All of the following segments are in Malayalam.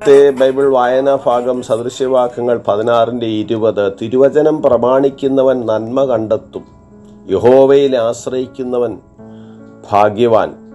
ഇന്നത്തെ ബൈബിൾ വായനാ ഭാഗം സദൃശ്യവാക്യങ്ങൾ പതിനാറിന്റെ ഇരുപത്. തിരുവചനം പ്രമാണിക്കുന്നവൻ നന്മ കണ്ടെത്തും. യഹോവയിൽ ആശ്രയിക്കുന്നവൻ ഭാഗ്യവാൻ.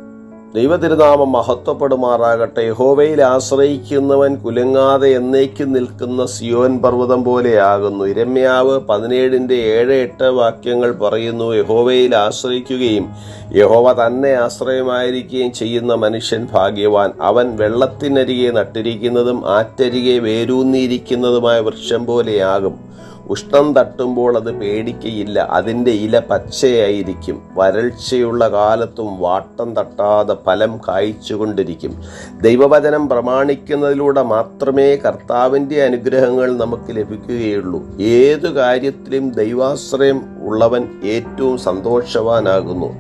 ദൈവതിരുനാമം മഹത്വപ്പെടുമാറാകട്ടെ. യഹോവയിൽ ആശ്രയിക്കുന്നവൻ കുലുങ്ങാതെ എന്നേക്കും നിൽക്കുന്ന സിയോൻ പർവതം പോലെയാകുന്നു. ഇരമ്യാവ് പതിനേഴിന്റെ ഏഴ് എട്ട് വാക്യങ്ങൾ പറയുന്നു യഹോവയിൽ ആശ്രയിക്കുകയും യഹോവ തന്നെ ആശ്രയമായിരിക്കുകയും ചെയ്യുന്ന മനുഷ്യൻ ഭാഗ്യവാൻ. അവൻ വെള്ളത്തിനരികെ നട്ടിരിക്കുന്നതും ആറ്റരികെ വേരൂന്നിയിരിക്കുന്നതുമായ വൃക്ഷം പോലെയാകും. ഉഷ്ണം തട്ടുമ്പോൾ അത് പേടിക്കയില്ല. അതിന്റെ ഇല പച്ചയായിരിക്കും. വരൾച്ചയുള്ള കാലത്തും വാട്ടം തട്ടാതെ ഫലം കായ്ച്ചുകൊണ്ടിരിക്കും. ദൈവവചനം പ്രമാണിക്കുന്നതിലൂടെ മാത്രമേ കർത്താവിന്റെ അനുഗ്രഹങ്ങൾ നമുക്ക് ലഭിക്കുകയുള്ളൂ. ഏതു കാര്യത്തിലും ദൈവാശ്രയം ഉള്ളവൻ ഏറ്റവും സന്തോഷവാനാകുന്നു.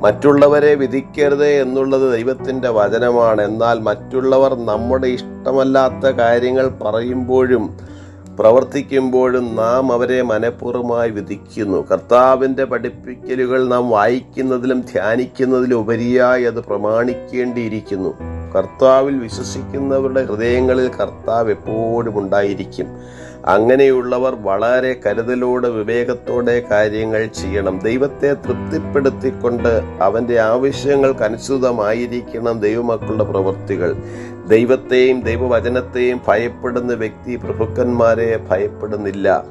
മറ്റുള്ളവരെ വിധിക്കരുത് എന്നുള്ളത് ദൈവത്തിന്റെ വചനമാണ്. എന്നാൽ മറ്റുള്ളവർ നമ്മുടെ ഇഷ്ടമല്ലാത്ത കാര്യങ്ങൾ പറയുമ്പോഴും പ്രവർത്തിക്കുമ്പോഴും നാം അവരെ മനഃപൂർവമായി വിധിക്കുന്നു. കർത്താവിന്റെ പഠിപ്പിക്കലുകൾ നാം വായിക്കുന്നതിലും ധ്യാനിക്കുന്നതിലും ഉപരിയായി അത് പ്രമാണിക്കേണ്ടിയിരിക്കുന്നു. കർത്താവിൽ വിശ്വസിക്കുന്നവരുടെ ഹൃദയങ്ങളിൽ കർത്താവ് എപ്പോഴും ഉണ്ടായിരിക്കും. അങ്ങനെയുള്ളവർ വളരെ കരുതലോടെ വിവേകത്തോടെ കാര്യങ്ങൾ ചെയ്യണം. ദൈവത്തെ തൃപ്തിപ്പെടുത്തിക്കൊണ്ട് അവന്റെ ആവശ്യങ്ങൾക്കനുസൃതമായിരിക്കണം ദൈവമക്കളുടെ പ്രവൃത്തികൾ. ദൈവത്തെയും ദൈവവചനത്തെയും ഭയപ്പെടുന്ന വ്യക്തി പ്രഭുക്കന്മാരെ ഭയപ്പെടുന്നില്ല.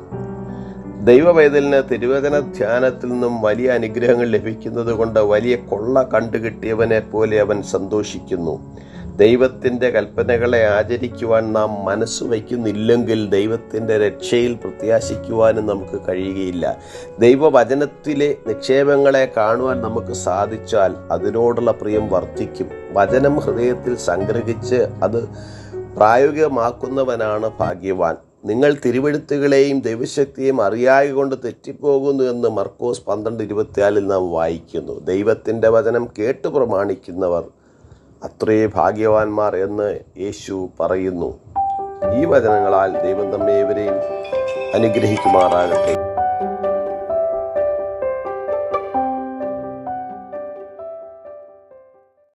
ദൈവവേദലിന് തിരുവചന ധ്യാനത്തിൽ നിന്നും വലിയ അനുഗ്രഹങ്ങൾ ലഭിക്കുന്നത് കൊണ്ട് വലിയ കൊള്ള കണ്ടുകിട്ടിയവനെ പോലെ അവൻ സന്തോഷിക്കുന്നു. ദൈവത്തിന്റെ കൽപ്പനകളെ ആചരിക്കുവാൻ നാം മനസ്സ് വയ്ക്കുന്നില്ലെങ്കിൽ ദൈവത്തിന്റെ രക്ഷയിൽ പ്രത്യാശിക്കുവാനും നമുക്ക് കഴിയുകയില്ല. ദൈവവചനത്തിലെ നിക്ഷേപങ്ങളെ കാണുവാൻ നമുക്ക് സാധിച്ചാൽ അതിനോടുള്ള പ്രിയം വർദ്ധിക്കും. വചനം ഹൃദയത്തിൽ സംഗ്രഹിച്ച് അത് പ്രായോഗികമാക്കുന്നവനാണ് ഭാഗ്യവാൻ. നിങ്ങൾ തിരുവെഴുത്തുകളെയും ദൈവശക്തിയെയും അറിയായ കൊണ്ട് തെറ്റിപ്പോകുന്നു എന്ന് മർക്കോസ് പന്ത്രണ്ട് ഇരുപത്തിനാലിൽ നാം വായിക്കുന്നു. ദൈവത്തിന്റെ വചനം കേട്ട് പ്രമാണിക്കുന്നവർ അത്രേ ഭാഗ്യവാന്മാർ എന്ന് യേശു പറയുന്നു. ഈ വചനങ്ങളാൽ ദൈവം നമ്മെ ഇവരെയും അനുഗ്രഹിക്കുമാറാകട്ടെ.